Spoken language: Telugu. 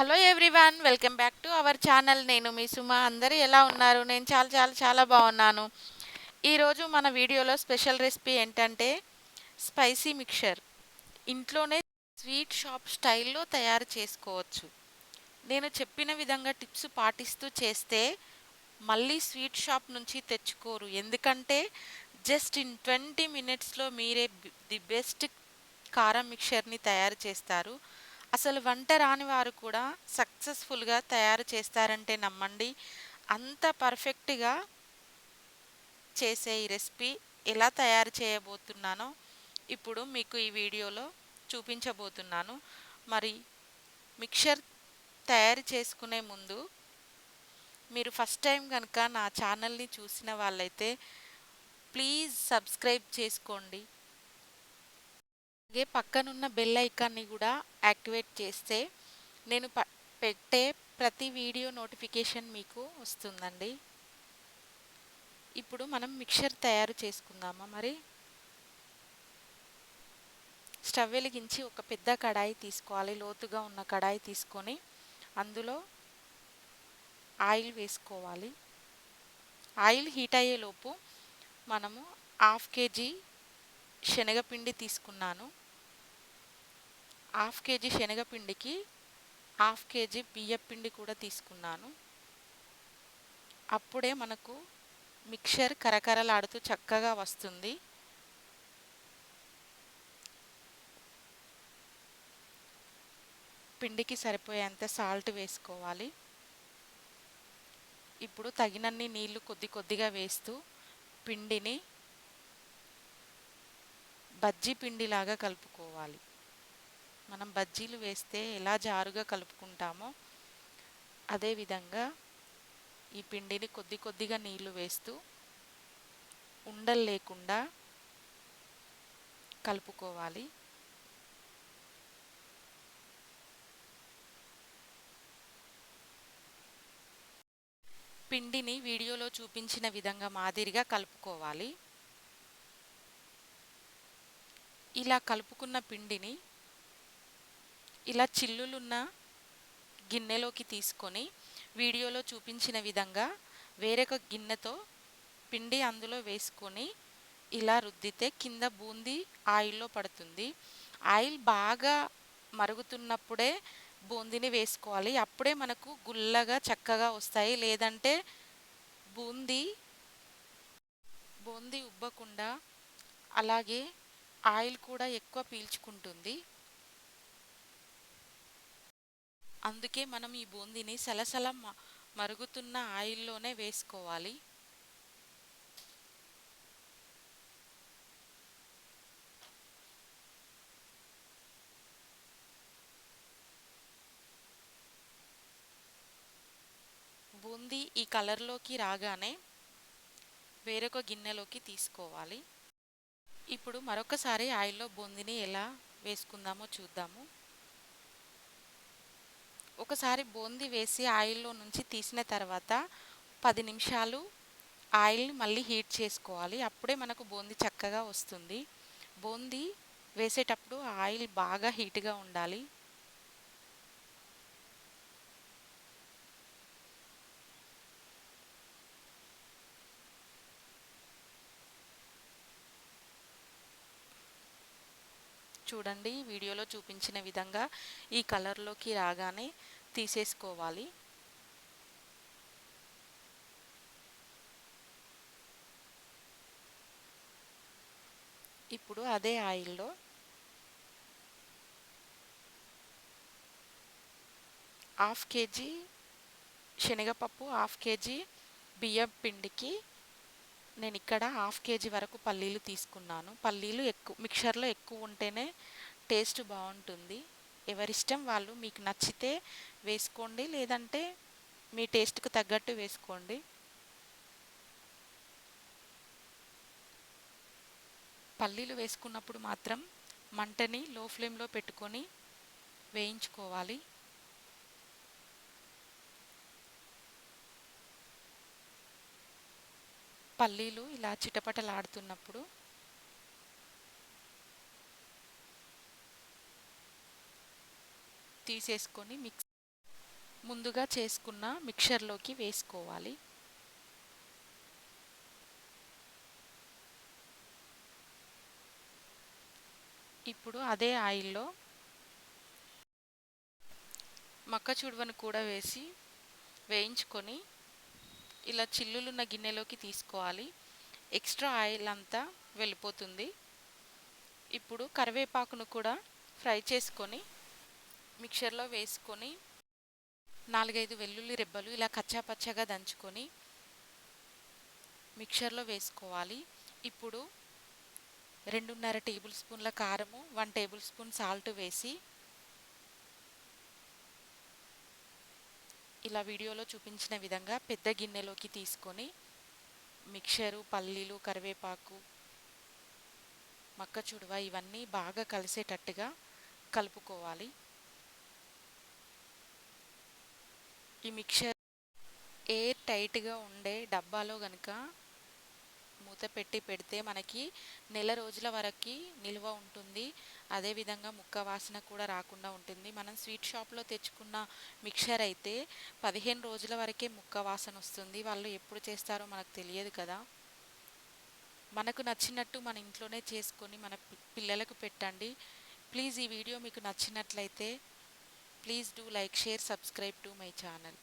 Hello everyone welcome back to our channel. నేను మీ సుమ. అందరూ ఎలా ఉన్నారు? నేను చాలా చాలా చాలా బాగున్నాను. ఈరోజు మన వీడియోలో స్పెషల్ రెసిపీ ఏంటంటే స్పైసీ మిక్చర్. ఇంట్లోనే స్వీట్ షాప్ స్టైల్లో తయారు చేసుకోవచ్చు. నేను చెప్పిన విధంగా టిప్స్ పాటిస్తూ చేస్తే మళ్ళీ స్వీట్ షాప్ నుంచి తెచ్చుకోరు. ఎందుకంటే జస్ట్ ఇన్ ట్వంటీ మినిట్స్లో మీరే ది బెస్ట్ కారం మిక్చర్ని తయారు చేస్తారు. అసలు వంట రాని వారు కూడా సక్సెస్ఫుల్గా తయారు చేస్తారంటే నమ్మండి. అంత పర్ఫెక్ట్గా చేసే ఈ రెసిపీ ఎలా తయారు చేయబోతున్నానో ఇప్పుడు మీకు ఈ వీడియోలో చూపించబోతున్నాను. మరి మిక్సర్ తయారు చేసుకునే ముందు మీరు ఫస్ట్ టైం కనుక నా ఛానల్ని చూసిన వాళ్ళైతే ప్లీజ్ సబ్స్క్రైబ్ చేసుకోండి. అలాగే పక్కనున్న బెల్ ఐకాన్ని కూడా యాక్టివేట్ చేస్తే నేను ప పెట్టే ప్రతి వీడియో నోటిఫికేషన్ మీకు వస్తుందండి. ఇప్పుడు మనం మిక్చర్ తయారు చేసుకుందామా మరి? స్టవ్ వెలిగించి ఒక పెద్ద కడాయి తీసుకోవాలి లోతుగా ఉన్న కడాయి తీసుకొని అందులో ఆయిల్ వేసుకోవాలి. ఆయిల్ హీట్ అయ్యేలోపు మనము హాఫ్ కేజీ శనగపిండి తీసుకున్నాను. హాఫ్ కేజీ శనగపిండికి హాఫ్ కేజీ బియ్యపిండి కూడా తీసుకున్నాను. అప్పుడే మనకు మిక్చర్ కరకరలాడుతూ చక్కగా వస్తుంది. పిండికి సరిపోయేంత సాల్ట్ వేసుకోవాలి. ఇప్పుడు తగినన్ని నీళ్ళు కొద్ది కొద్దిగా వేస్తూ పిండిని బజ్జీ పిండిలాగా కలుపుకోవాలి. మనం బజ్జీలు వేస్తే ఎలా జారుగా కలుపుకుంటామో అదేవిధంగా ఈ పిండిని కొద్ది కొద్దిగా నీళ్ళు వేస్తూ ఉండలు లేకుండా కలుపుకోవాలి. పిండిని వీడియోలో చూపించిన విధంగా మాదిరిగా కలుపుకోవాలి. ఇలా కలుపుకున్న పిండిని ఇలా చిల్లులున్న గిన్నెలోకి తీసుకొని వీడియోలో చూపించిన విధంగా వేరొక గిన్నెతో పిండి అందులో వేసుకొని ఇలా రుద్దితే కింద బూందీ ఆయిల్లో పడుతుంది. ఆయిల్ బాగా మరుగుతున్నప్పుడే బూందీని వేసుకోవాలి. అప్పుడే మనకు గుల్లగా చక్కగా వస్తాయి. లేదంటే బూందీ బూందీ ఉబ్బకుండా అలాగే ఆయిల్ కూడా ఎక్కువ పీల్చుకుంటుంది. అందుకే మనం ఈ బూందీని సలసల మరుగుతున్న ఆయిల్లోనే వేసుకోవాలి. బూందీ ఈ కలర్లోకి రాగానే వేరొక గిన్నెలోకి తీసుకోవాలి. ఇప్పుడు మరొకసారి ఆయిల్లో బూందీని ఎలా వేసుకుందామో చూద్దాము. ఒకసారి బూందీ వేసి ఆయిల్లో నుంచి తీసిన తర్వాత పది నిమిషాలు ఆయిల్ మళ్ళీ హీట్ చేసుకోవాలి. అప్పుడే మనకు బూందీ చక్కగా వస్తుంది. బూందీ వేసేటప్పుడు ఆయిల్ బాగా హీట్గా ఉండాలి. చూడండి వీడియోలో చూపించిన విధంగా ఈ కలర్లోకి రాగానే తీసేసుకోవాలి. ఇప్పుడు అదే ఆయిల్లో హాఫ్ కేజీ శనగపప్పు హాఫ్ కేజీ బియ్యం పిండికి నేను ఇక్కడ హాఫ్ కేజీ వరకు పల్లీలు తీసుకున్నాను. పల్లీలు ఎక్కువ మిక్చర్లో ఎక్కువ ఉంటేనే టేస్ట్ బాగుంటుంది. ఎవరిష్టం వాళ్ళు మీకు నచ్చితే వేసుకోండి లేదంటే మీ టేస్ట్కు తగ్గట్టు వేసుకోండి. పల్లీలు వేసుకున్నప్పుడు మాత్రం మంటని లో ఫ్లేమ్లో పెట్టుకొని వేయించుకోవాలి. పల్లీలు ఇలా చిటపటలాడుతున్నప్పుడు తీసేసుకొని మిక్స్ ముందుగా చేసుకున్న మిక్చర్లోకి వేసుకోవాలి. ఇప్పుడు అదే ఆయిల్లో మక్కచుడువను కూడా వేసి వేయించుకొని ఇలా చిల్లులున్న గిన్నెలోకి తీసుకోవాలి. ఎక్స్ట్రా ఆయిల్ అంతా వెళ్ళిపోతుంది. ఇప్పుడు కరివేపాకును కూడా ఫ్రై చేసుకొని మిక్చర్లో వేసుకొని నాలుగైదు వెల్లుల్లి రెబ్బలు ఇలా కచ్చాపచ్చగా దంచుకొని మిక్చర్లో వేసుకోవాలి. ఇప్పుడు రెండున్నర టేబుల్ స్పూన్ల కారము వన్ టేబుల్ స్పూన్ సాల్ట్ వేసి ఇలా వీడియోలో చూపించిన విధంగా పెద్ద గిన్నెలోకి తీసుకొని మిక్చరు పల్లీలు కరివేపాకు మక్క చుడువ ఇవన్నీ బాగా కలిసేటట్టుగా కలుపుకోవాలి. ఈ మిక్చర్ ఎయిర్ టైట్గా ఉండే డబ్బాలో కనుక మూత పెట్టి పెడితే మనకి నెల రోజుల వరకు నిల్వ ఉంటుంది. అదేవిధంగా ముక్క వాసన కూడా రాకుండా ఉంటుంది. మనం స్వీట్ షాప్లో తెచ్చుకున్న మిక్చర్ అయితే పదిహేను రోజుల వరకే ముక్క వాసన వస్తుంది. వాళ్ళు ఎప్పుడు చేస్తారో మనకు తెలియదు కదా. మనకు నచ్చినట్టు మన ఇంట్లోనే చేసుకొని మన పిల్లలకు పెట్టండి. ప్లీజ్ ఈ వీడియో మీకు నచ్చినట్లయితే please do like share subscribe to my channel.